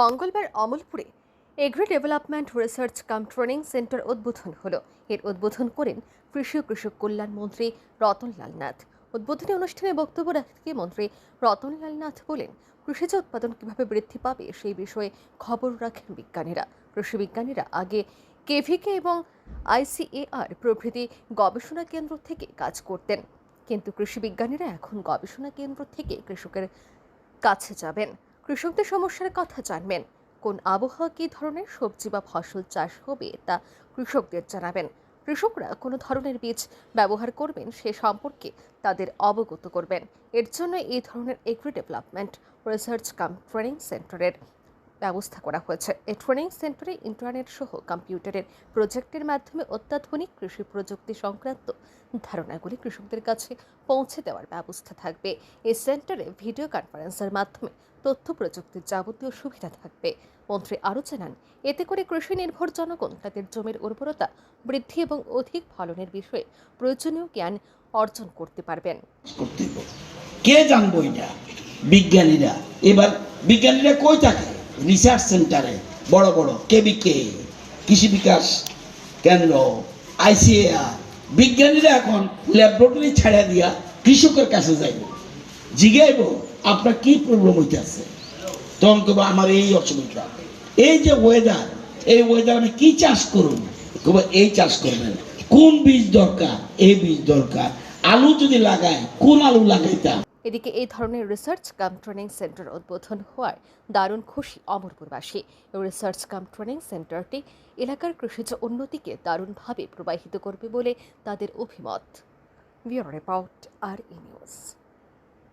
মঙ্গলবার অমলপুরে agri development research cum training centre উদ্বোধন হলো। এর উদ্বোধন করেন কৃষি ও কৃষক কল্যাণ মন্ত্রী রতনলাল নাথ। উদ্বোধনী অনুষ্ঠানে বক্তব্য রাখতে মন্ত্রী রতনলাল নাথ বলেন, কৃষিজ উৎপাদন কীভাবে বৃদ্ধি পাবে সেই বিষয়ে খবর রাখেন বিজ্ঞানীরা। কৃষি বিজ্ঞানীরা আগে কেভিকে এবং আইসিএআর প্রভৃতি গবেষণা কেন্দ্র থেকে কাজ করতেন। কিন্তু কৃষি বিজ্ঞানীরা এখন গবেষণা কেন্দ্র থেকে কৃষকের কাছে যাবেন। কৃষকদের সমস্যার কথা জানবেন। কোন আবহাওয়া কী ধরনের, সবজি বা ফসল চাষ হবে তা কৃষকদের জানাবেন। কৃষকরা কোনো ধরনের বীজ ব্যবহার করবেন সে সম্পর্কে তাদের অবগত করবেন। এর জন্য এই ধরনের agri development research cum training সেন্টারের ব্যবস্থা করা হয়েছে। এই ট্রেনিং সেন্টারে ইন্টারনেট সহ কম্পিউটারের প্রজেক্টের মাধ্যমে অত্যাধুনিক কৃষি প্রযুক্তি সংক্রান্ত ধারণাগুলি কৃষকদের কাছে পৌঁছে দেওয়ার ব্যবস্থা থাকবে। এই সেন্টারে ভিডিও কনফারেন্সের মাধ্যমে তথ্য প্রযুক্তির যাবতীয় সুবিধা থাকবে। মন্ত্রী আরও জানান, এতে করে কৃষি নির্ভর জনগণ তাদের জমির উর্বরতা বৃদ্ধি এবং অধিক ফলনের বিষয়ে প্রয়োজনীয় জ্ঞান অর্জন করতে পারবেন। কে জানব এটা? বিজ্ঞানীরা। এবার বিজ্ঞানীরা কই থাকে? রিসার্চ সেন্টারে বড় বড় কেবিকে, কৃষি বিকাশ কেন্দ্র আইসিএআর বিজ্ঞানীরা এখন ল্যাবরেটরি ছাড়া দিয়া কৃষকের কাছে যাইব। জিগাইব, আপনার কি প্রবলেম হইতেছে তখন কব আমার এই অসুবিধা। এই যে ওয়েদার এই ওয়েদার আমি কি চাষ করুন কব এই চাষ করবেন। কোন বীজ দরকার? এই বীজ দরকার। আলু যদি লাগায় কোন আলু লাগাইতাম? এদিকে এই ধরনের রিসার্চ কাম ট্রেনিং সেন্টার উদ্বোধন হওয়ায় দারুণ খুশি অমরপুরবাসী। রিসার্চ কাম ট্রেনিং সেন্টারটি এলাকার কৃষিজ উন্নতিকে দারুণভাবে প্রবাহিত করবে বলে তাদের অভিমত। রিপোর্ট আর ই নিউজ